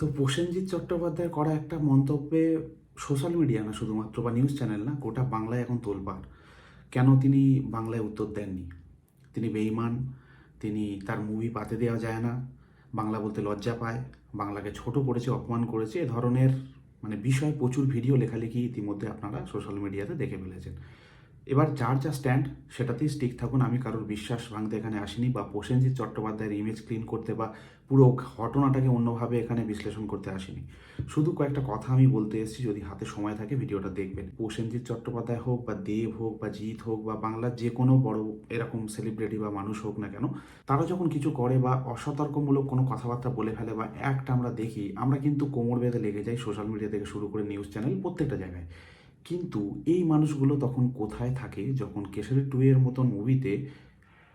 তো প্রসেনজিৎ চট্টোপাধ্যায়ের করা একটা মন্তব্যে সোশ্যাল মিডিয়া না শুধুমাত্র বা নিউজ চ্যানেল না, গোটা বাংলায় এখন তোলপাড়। কেন তিনি বাংলায় উত্তর দেননি? তিনি বেইমান তিনি তার মুভি পাতে দেওয়া যায় না, বাংলা বলতে লজ্জা পায়, বাংলাকে ছোট করেছে, অপমান করেছে, এ ধরনের মানে বিষয় প্রচুর ভিডিও লেখালেখি ইতিমধ্যে আপনারা সোশ্যাল মিডিয়াতে দেখে ফেলেছেন। এবার যার যা স্ট্যান্ড সেটাতেই স্টিক থাকুন। আমি কারোর বিশ্বাস ভাঙতে এখানে আসিনি বা প্রসেনজিৎ চট্টোপাধ্যায়ের ইমেজ ক্লিন করতে বা পুরো ঘটনাটাকে অন্যভাবে এখানে বিশ্লেষণ করতে আসিনি। শুধু কয়েকটা কথা আমি বলতে এসেছি, যদি হাতে সময় থাকে ভিডিওটা দেখবেন। প্রসেনজিৎ চট্টোপাধ্যায় হোক বা দেব হোক বা জিৎ হোক বা বাংলার যে কোনো বড় এরকম সেলিব্রিটি বা মানুষ হোক না কেন, তারা যখন কিছু করে বা অসতর্কমূলক কোনো কথাবার্তা বলে ফেলে বা একটা আমরা দেখি, আমরা কিন্তু কোমর বেঁধে লেগে যাই সোশ্যাল মিডিয়া থেকে শুরু করে নিউজ চ্যানেল প্রত্যেকটা জায়গায়। কিন্তু এই মানুষগুলো তখন কোথায় থাকে? যখন কেশরী টু এর মতন মুভিতে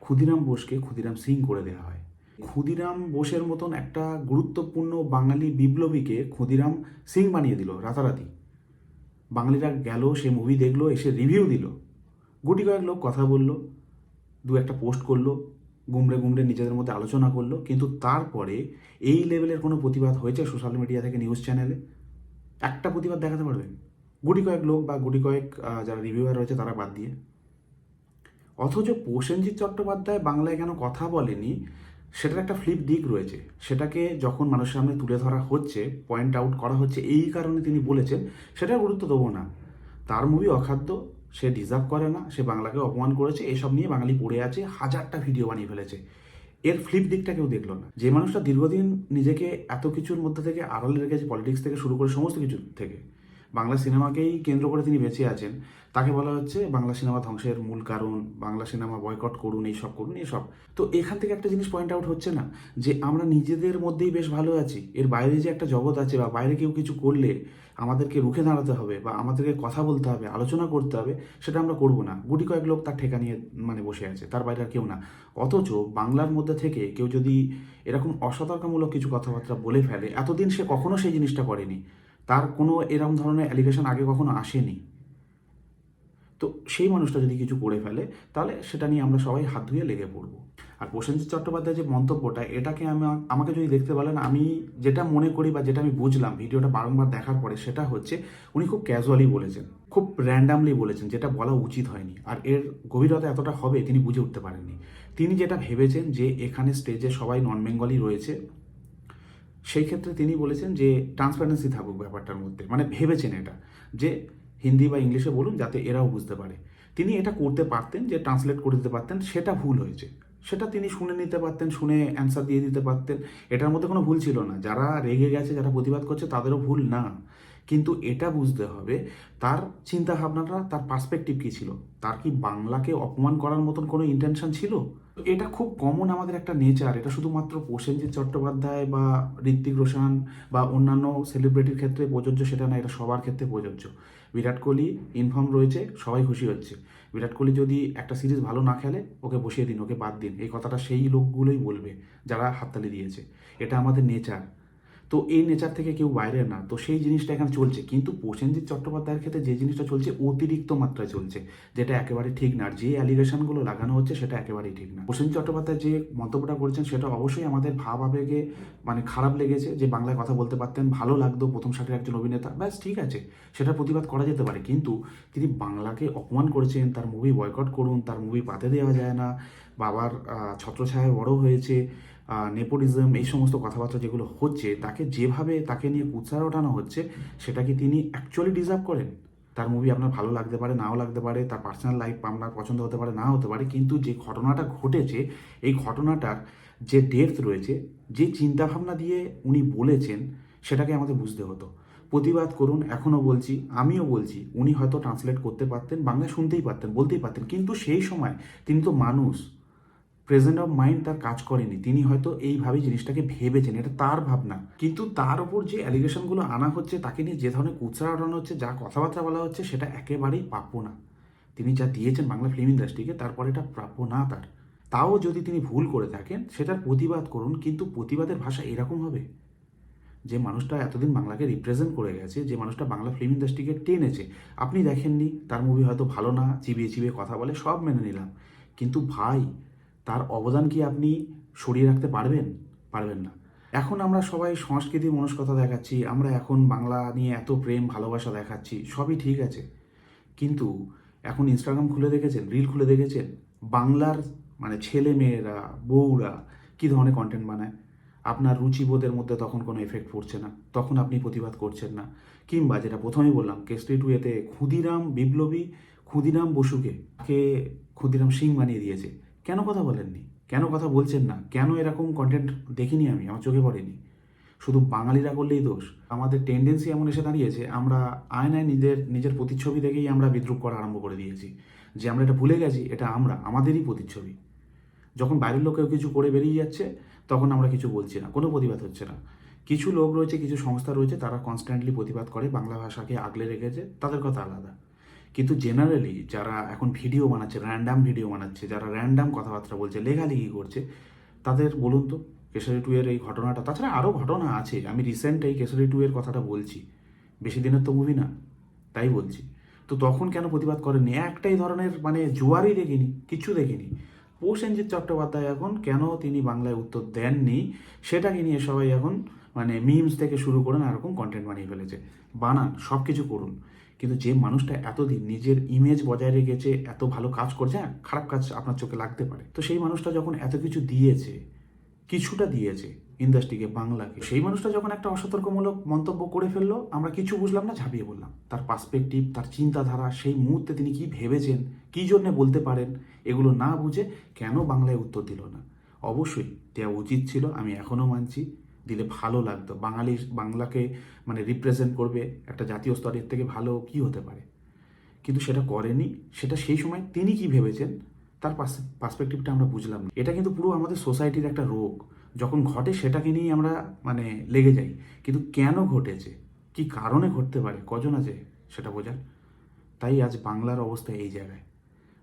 ক্ষুদিরাম বোসকে ক্ষুদিরাম সিং করে দেওয়া হয়। ক্ষুদিরাম বোসের মতন একটা গুরুত্বপূর্ণ বাঙালি বিপ্লবীকে ক্ষুদিরাম সিং বানিয়ে দিল রাতারাতি। বাঙালিরা গেল, সে মুভি দেখল, এসে রিভিউ দিল। গুটি কয়েক লোক কথা বলল, দু একটা পোস্ট করল, গুমড়ে গুমড়ে নিজেদের মধ্যে আলোচনা করল। কিন্তু তারপরে এই লেভেলের কোনো প্রতিবাদ হয়েছে সোশ্যাল মিডিয়া থেকে নিউজ চ্যানেলে একটা প্রতিবাদ দেখাতে পারবেন? গুটি কয়েক লোক বা গুটি কয়েক যারা রিভিউয়ার রয়েছে তারা বাদ দিয়ে। অথচ প্রসেনজিৎ চট্টোপাধ্যায় বাংলায় কেন কথা বলেনি, সেটার একটা ফ্লিপ দিক রয়েছে। সেটাকে যখন মানুষের সামনে তুলে ধরা হচ্ছে পয়েন্ট আউট করা হচ্ছে, এই কারণে তিনি বলেছেন সেটা গুরুত্ব দেবো না। তার মুভি অখাদ্য, সে ডিজার্ভ করে না, সে বাংলাকে অপমান করেছে, এসব নিয়ে বাঙালি পড়ে আছে, হাজারটা ভিডিও বানিয়ে ফেলেছে। এর ফ্লিপ দিকটা কেউ দেখল না। যে মানুষটা দীর্ঘদিন নিজেকে এত কিছুর মধ্যে থেকে আড়ালে রেখেছে পলিটিক্স থেকে শুরু করে সমস্ত কিছু থেকে বাংলা সিনেমাকেই কেন্দ্র করে তিনি বেঁচে আছেন। তাকে বলা হচ্ছে বাংলা সিনেমা ধ্বংসের মূল কারণ, বাংলা সিনেমা বয়কট করুন, এইসব করুন, এইসব। তো এখান থেকে একটা জিনিস পয়েন্ট আউট হচ্ছে না, যে আমরা নিজেদের মধ্যেই বেশ ভালো আছি। এর বাইরে যে একটা জগৎ আছে বা বাইরে কেউ কিছু করলে আমাদেরকে রুখে দাঁড়াতে হবে বা আমাদেরকে কথা বলতে হবে, আলোচনা করতে হবে, সেটা আমরা করব না। গুটি কয়েক লোক তার ঠেকা নিয়ে মানে বসে আছে, তার বাইরে আর কেউ না। অথচ বাংলার মধ্যে থেকে কেউ যদি এরকম অসতর্কমূলক কিছু কথাবার্তা বলে ফেলে, এতদিন সে কখনো সেই জিনিসটা করেনি। তার কোনো এরকম ধরনের অ্যালিগেশন আগে কখনো আসেনি। তো সেই মানুষটা যদি কিছু করে ফেলে, তাহলে সেটা নিয়ে আমরা সবাই হাত ধুয়ে লেগে পড়ব। আর প্রসেনজিৎ চট্টোপাধ্যায় যে মন্তব্যটা, এটাকে আমি, আমাকে যদি দেখতে বলেন, আমি যেটা মনে করি বা যেটা আমি বুঝলাম ভিডিওটা বারংবার দেখার পরে, সেটা হচ্ছে উনি খুব ক্যাজুয়ালি বলেছেন, খুব র্যান্ডামলি বলেছেন, যেটা বলা উচিত হয়নি। আর এর গভীরতা এতটা হবে, তিনি বুঝে উঠতে পারেননি। তিনি যেটা ভেবেছেন যে, এখানে স্টেজে সবাই নন বেঙ্গলি রয়েছে সেই ক্ষেত্রে তিনি বলেছেন যে ট্রান্সপারেন্সি থাকুক ব্যাপারটার মধ্যে মানে ভেবেছেন এটা, যে হিন্দি বা ইংলিশে বলুন যাতে এরাও বুঝতে পারে। তিনি এটা করতে পারতেন, যে ট্রান্সলেট করে দিতে পারতেন, সেটা ভুল হয়েছে। সেটা তিনি শুনে নিতে পারতেন, শুনে অ্যান্সার দিয়ে দিতে পারতেন। এটার মধ্যে কোনো ভুল ছিল না। যারা রেগে গেছে, যারা প্রতিবাদ করছে, তাদেরও ভুল না। কিন্তু এটা বুঝতে হবে, তার চিন্তা ভাবনাটা তার পার্সপেক্টিভ কী ছিল? তার কি বাংলাকে অপমান করার মতন কোনো ইন্টেনশন ছিল? এটা খুব কমন আমাদের একটা নেচার এটা শুধুমাত্র প্রসেনজিৎ চট্টোপাধ্যায় বা ঋত্বিক রোশন বা অন্যান্য সেলিব্রিটির ক্ষেত্রে প্রযোজ্য সেটা না, এটা সবার ক্ষেত্রে প্রযোজ্য। বিরাট কোহলি ইনফর্ম রয়েছে, সবাই খুশি হচ্ছে। বিরাট কোহলি যদি একটা সিরিজ ভালো না খেলে, ওকে বসিয়ে দিন, ওকে বাদ দিন। এই কথাটা সেই লোকগুলোই বলবে যারা হাততালি দিয়েছে। এটা আমাদের নেচার তো এই নেচার থেকে কেউ বাইরে না। তো সেই জিনিসটা এখানে চলছে। কিন্তু প্রসেনজিৎ চট্টোপাধ্যায়ের ক্ষেত্রে যে জিনিসটা চলছে, অতিরিক্ত মাত্রায় চলছে। যেটা একেবারে ঠিক না। আর যে অ্যালিগেশনগুলো লাগানো হচ্ছে, সেটা একেবারেই ঠিক না। প্রসেনজিৎ চট্টোপাধ্যায় যে মন্তব্যটা করেছেন, সেটা অবশ্যই আমাদের ভাব আবেগে মানে খারাপ লেগেছে যে বাংলায় কথা বলতে পারতেন, ভালো লাগতো প্রথম সারির একজন অভিনেতা। ব্যাস, ঠিক আছে। সেটা প্রতিবাদ করা যেতে পারে। কিন্তু তিনি বাংলাকে অপমান করেছেন, তার মুভি বয়কট করুন, তার মুভি পাতে দেওয়া যায় না। বাবার ছত্রছায়ায় বড় হয়েছে। নেপোটিজম এই সমস্ত কথাবার্তা যেগুলো হচ্ছে, তাকে যেভাবে তাকে নিয়ে কুৎসার ওঠানো হচ্ছে সেটা কি তিনি অ্যাকচুয়ালি ডিজার্ভ করেন। তার মুভি আপনার ভালো লাগতে পারে, নাও লাগতে পারে, তার পার্সোনাল লাইফ আপনার পছন্দ হতে পারে না হতে পারে, কিন্তু যে ঘটনাটা ঘটেছে, এই ঘটনাটার যে ডেপথ রয়েছে, যে চিন্তাভাবনা দিয়ে উনি বলেছেন, সেটাকে আমাদের বুঝতে হতো। প্রতিবাদ করুন, এখনও বলছি, আমিও বলছি, উনি হয়তো ট্রান্সলেট করতে পারতেন বাংলা শুনতেই পারতেন, বলতেই পারতেন, কিন্তু সেই সময় তিনি তো মানুষ প্রেজেন্ট অফ মাইন্ড তার কাজ করেনি। তিনি হয়তো এইভাবে জিনিসটাকে ভেবেছেন, এটা তার ভাবনা। কিন্তু তার উপর যে অ্যালিগেশনগুলো আনা হচ্ছে, তাকে নিয়ে যে ধরনের কুৎসা ওঠানো হচ্ছে, যা কথাবার্তা বলা হচ্ছে, সেটা একেবারেই প্রাপ্য না তিনি যা দিয়েছেন বাংলা ফিল্ম ইন্ডাস্ট্রিকে তারপরে এটা প্রাপ্য না তার। তাও যদি তিনি ভুল করে থাকেন, সেটার প্রতিবাদ করুন, কিন্তু প্রতিবাদের ভাষা এরকম হবে। যে মানুষটা এতদিন বাংলাকে রিপ্রেজেন্ট করে গেছে, যে মানুষটা বাংলা ফিল্ম ইন্ডাস্ট্রিকে টেনেছে, আপনি দেখেননি, তার মুভি হয়তো ভালো না, চিবিয়ে চিবিয়ে কথা বলে, সব মেনে নিলাম। কিন্তু ভাই তার অবদান কি আপনি সরিয়ে রাখতে পারবেন? পারবেন না। এখন আমরা সবাই সংস্কৃতি মনস্কতা দেখাচ্ছি, আমরা এখন বাংলা নিয়ে এত প্রেম, ভালোবাসা দেখাচ্ছি, সবই ঠিক আছে। কিন্তু এখন ইনস্টাগ্রাম খুলে দেখেছেন রিল খুলে দেখেছেন? বাংলার মানে ছেলে মেয়েরা বউরা কী ধরনের কন্টেন্ট বানায়? আপনার রুচিবোধের মধ্যে তখন কোনো এফেক্ট পড়ছে না, তখন আপনি প্রতিবাদ করছেন না। কিংবা যেটা প্রথমেই বললাম কেস্ট্রি টু এতে ক্ষুদিরাম বিপ্লবী ক্ষুদিরাম বসুকে, কে ক্ষুদিরাম সিং বানিয়ে দিয়েছে। কেন কথা বলেননি? কেন কথা বলছেন না? কেন এরকম কন্টেন্ট দেখিনি আমি? আমার চোখে পড়েনি। শুধু বাঙালিরা করলেই দোষ। আমাদের টেন্ডেন্সি এমন এসে দাঁড়িয়েছে, আমরা আয়নায় নিজের নিজের প্রতিচ্ছবি দেখেই আমরা বিদ্রুপ করা আরম্ভ করে দিয়েছি। যে আমরা এটা ভুলে গেছি, এটা আমরা, আমাদেরই প্রতিচ্ছবি। যখন বাইরের লোক কেউ কিছু করে বেরিয়ে যাচ্ছে, তখন আমরা কিছু বলছি না, কোনো প্রতিবাদ হচ্ছে না। কিছু লোক রয়েছে, কিছু সংস্থা রয়েছে, তারা কনস্ট্যান্টলি প্রতিবাদ করে, বাংলা ভাষাকে আগলে রেখেছে, তাদের কথা আলাদা। কিন্তু জেনারেলি যারা এখন ভিডিও বানাচ্ছে র্যান্ডাম ভিডিও বানাচ্ছে, যারা র্যান্ডাম কথাবার্তা বলছে লেখালেখি করছে, তাদের বলুন তো কেশরী টু এর এই ঘটনাটা, তাছাড়া আরও ঘটনা আছে, আমি রিসেন্ট এই কেশরী টু এর কথাটা বলছি, বেশি দিনের তো মুভি না, তাই বলছি। তো তখন কেন প্রতিবাদ করেননি? একটাই ধরনের মানে জোয়ারই দেখিনি, কিচ্ছু দেখিনি। প্রসেনজিৎ চট্টোপাধ্যায় এখন কেন তিনি বাংলায় উত্তর দেননি, সেটাকে নিয়ে সবাই এখন মানে মিমস থেকে শুরু করে না এরকম কন্টেন্ট বানিয়ে ফেলেছে। বানান সব কিছু করুন। কিন্তু যে মানুষটা এতদিন নিজের ইমেজ বজায় রেখেছে, এত ভালো কাজ করছে হ্যাঁ খারাপ কাজ আপনার চোখে লাগতে পারে। তো সেই মানুষটা যখন এত কিছু দিয়েছে, কিছুটা দিয়েছে ইন্ডাস্ট্রিকে বাংলাকে, সেই মানুষটা যখন একটা অসতর্কমূলক মন্তব্য করে ফেলল, আমরা কিছু বুঝলাম না, ঝাঁপিয়ে বললাম তার পার্সপেক্টিভ তার চিন্তাধারা, সেই মুহূর্তে তিনি কি ভেবেছেন, কী জন্যে বলতে পারেন, এগুলো না বুঝে কেন বাংলায় উত্তর দিল না? অবশ্যই দেওয়া উচিত ছিল, আমি এখনও মানছি। দিলে ভালো লাগতো। বাঙালি বাংলাকে মানে রিপ্রেজেন্ট করবে একটা জাতীয় স্তরের থেকে ভালো কি হতে পারে? কিন্তু সেটা করেনি। সেটা সেই সময় তিনি কি ভেবেছেন? তার পার্সপেক্টিভটা আমরা বুঝলাম না। এটা কিন্তু পুরো আমাদের সোসাইটির একটা রোগ। যখন ঘটে সেটাকে নিয়েই আমরা মানে লেগে যাই। কিন্তু কেন ঘটেছে? কি কারণে ঘটতে পারে? কজন আছে সেটা বোঝার? তাই আজ বাংলার অবস্থা এই জায়গায়।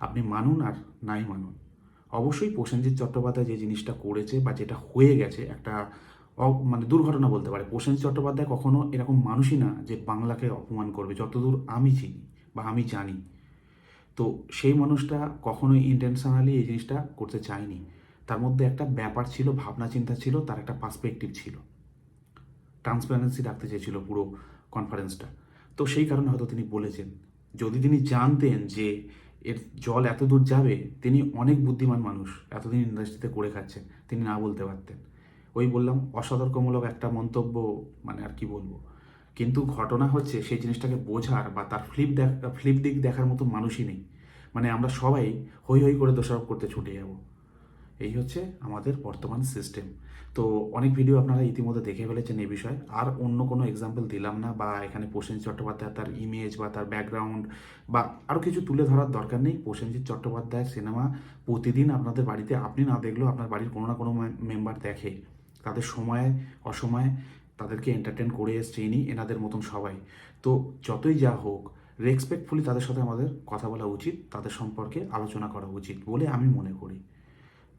আপনি মানুন আর নাই মানুন। অবশ্যই প্রসেনজিৎ চট্টোপাধ্যায় যে জিনিসটা করেছে বা যেটা হয়ে গেছে একটা মানে দুর্ঘটনা বলতে পারে। প্রসেন চট্টোপাধ্যায় কখনো এরকম মানুষই না যে বাংলাকে অপমান করবে, যতদূর আমি চিনি বা আমি জানি। তো সেই মানুষটা কখনোই ইন্টেনশনালি এই জিনিসটা করতে চায়নি। তার মধ্যে একটা ব্যাপার ছিল, ভাবনা চিন্তা ছিল, তার একটা পার্সপেক্টিভ ছিল। ট্রান্সপারেন্সি রাখতে চেয়েছিল পুরো কনফারেন্সটা তো সেই কারণে হয়তো তিনি বলেছেন, যদি তিনি জানতেন যে এর জল এত দূর যাবে, তিনি অনেক বুদ্ধিমান মানুষ, এতদিন ইন্ডাস্ট্রিতে করে খাচ্ছেন তিনি না বলতে পারতেন। ওই বললাম, অসতর্কমূলক একটা মন্তব্য মানে আর কি বলব। কিন্তু ঘটনা হচ্ছে, সেই জিনিসটাকে বোঝার বা তার ফ্লিপ ফ্লিপ দিক দেখার মতো মানুষই নেই। মানে আমরা সবাই হই হই করে দোষারোপ করতে ছুটে যাব। এই হচ্ছে আমাদের বর্তমান সিস্টেম তো অনেক ভিডিও আপনারা ইতিমধ্যে দেখে ফেলেছেন এই বিষয়ে। আর অন্য কোনো এক্সাম্পল দিলাম না বা এখানে প্রসেনজিৎ চট্টোপাধ্যায় তার ইমেজ বা তার ব্যাকগ্রাউন্ড বা আরও কিছু তুলে ধরার দরকার নেই। প্রসেনজিৎ চট্টোপাধ্যায়ের সিনেমা প্রতিদিন আপনাদের বাড়িতে, আপনি না দেখলেও আপনার বাড়ির কোনো না কোনো মেম্বার দেখে। তাদের সময়ে, অসময়ে তাদেরকে এন্টারটেন করে এসছে ইনি, এনাদের মতন সবাই। তো যতই যা হোক রেসপেক্টফুলি তাদের সাথে আমাদের কথা বলা উচিত, তাদের সম্পর্কে আলোচনা করা উচিত বলে আমি মনে করি।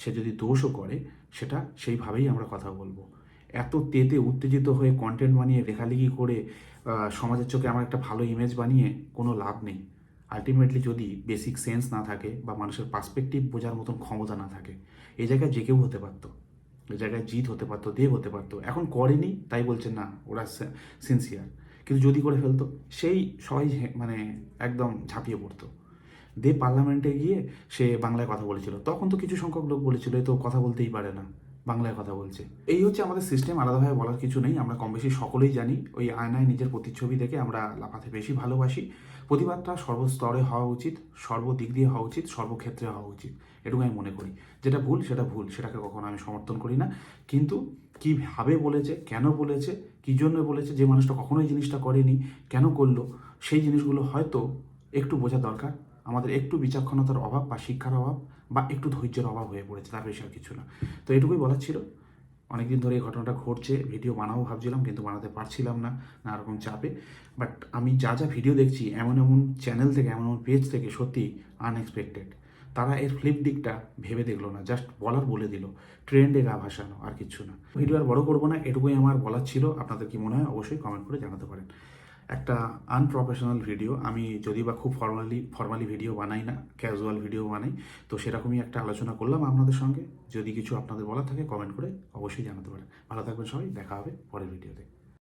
সে যদি দোষও করে, সেটা সেইভাবেই আমরা কথা বলব। এত তেতে উত্তেজিত হয়ে কন্টেন্ট বানিয়ে লেখালেখি করে সমাজের চোখে আমার একটা ভালো ইমেজ বানিয়ে কোনো লাভ নেই। আলটিমেটলি যদি বেসিক সেন্স না থাকে বা মানুষের পার্সপেক্টিভ বোঝার মতন ক্ষমতা না থাকে এই জায়গায় যে কেউ হতে পারতো। জায়গায় জিত হতে পারতো, দেব হতে পারতো। এখন করেনি, তাই বলছে না, ওরা সিনসিয়ার কিন্তু যদি করে ফেলতো, সেই সবাই মানে একদম ঝাঁপিয়ে পড়তো। দে পার্লামেন্টে গিয়ে সে বাংলায় কথা বলেছিল। তখন তো কিছু সংখ্যক লোক বলেছিল, এ তো কথা বলতেই পারে না। বাংলায় কথা বলছে। এই হচ্ছে আমাদের সিস্টেম আলাদাভাবে বলার কিছু নেই। আমরা কম বেশি সকলেই জানি, ওই আয়নায় নিজের প্রতিচ্ছবি দেখে আমরা লাফাতে বেশি ভালোবাসি। প্রতিবাদটা সর্বস্তরে হওয়া উচিত, সর্বদিক দিয়ে হওয়া উচিত, সর্বক্ষেত্রে হওয়া উচিত। এটুকু আমি মনে করি। যেটা ভুল, সেটা ভুল, সেটাকে কখনো আমি সমর্থন করি না। কিন্তু কীভাবে বলেছে, কেন বলেছে, কী জন্য বলেছে, যে মানুষটা কখনোই জিনিসটা করেনি, কেন করল, সেই জিনিসগুলো হয়তো একটু বোঝা দরকার। আমাদের একটু বিচক্ষণতার অভাব বা শিক্ষার অভাব বা একটু ধৈর্যের অভাব হয়ে পড়েছে, তার বেশি আর কিছু না। তো এটুকুই বলার ছিল। অনেকদিন ধরে এই ঘটনাটা ঘটছে, ভিডিও বানাবো ভাবছিলাম, কিন্তু বানাতে পারছিলাম না নানা রকম চাপে। বাট আমি যা যা ভিডিও দেখছি, এমন এমন চ্যানেল থেকে, এমন এমন পেজ থেকে সত্যি আনএক্সপেক্টেড তারা এর ফ্লিপ দিকটা ভেবে দেখল না জাস্ট বলার বলে দিল ট্রেন্ডে গা ভাসানো, আর কিছু না। ভিডিও আর বড় করব না, এটুকুই আমার বলার ছিল। আপনাদের কি মনে হয়, অবশ্যই কমেন্ট করে জানাতে পারেন। একটা আনপ্রফেশনাল ভিডিও আমি যদি বা খুব ফর্মালি ফর্মালি ভিডিও বানাই না ক্যাজুয়াল ভিডিও বানাই, তো সেরকমই একটা আলোচনা করলাম আপনাদের সঙ্গে। যদি কিছু আপনাদের বলার থাকে কমেন্ট করে অবশ্যই জানাতে পারেন। ভালো থাকবেন সবাই, দেখা হবে পরের ভিডিওতে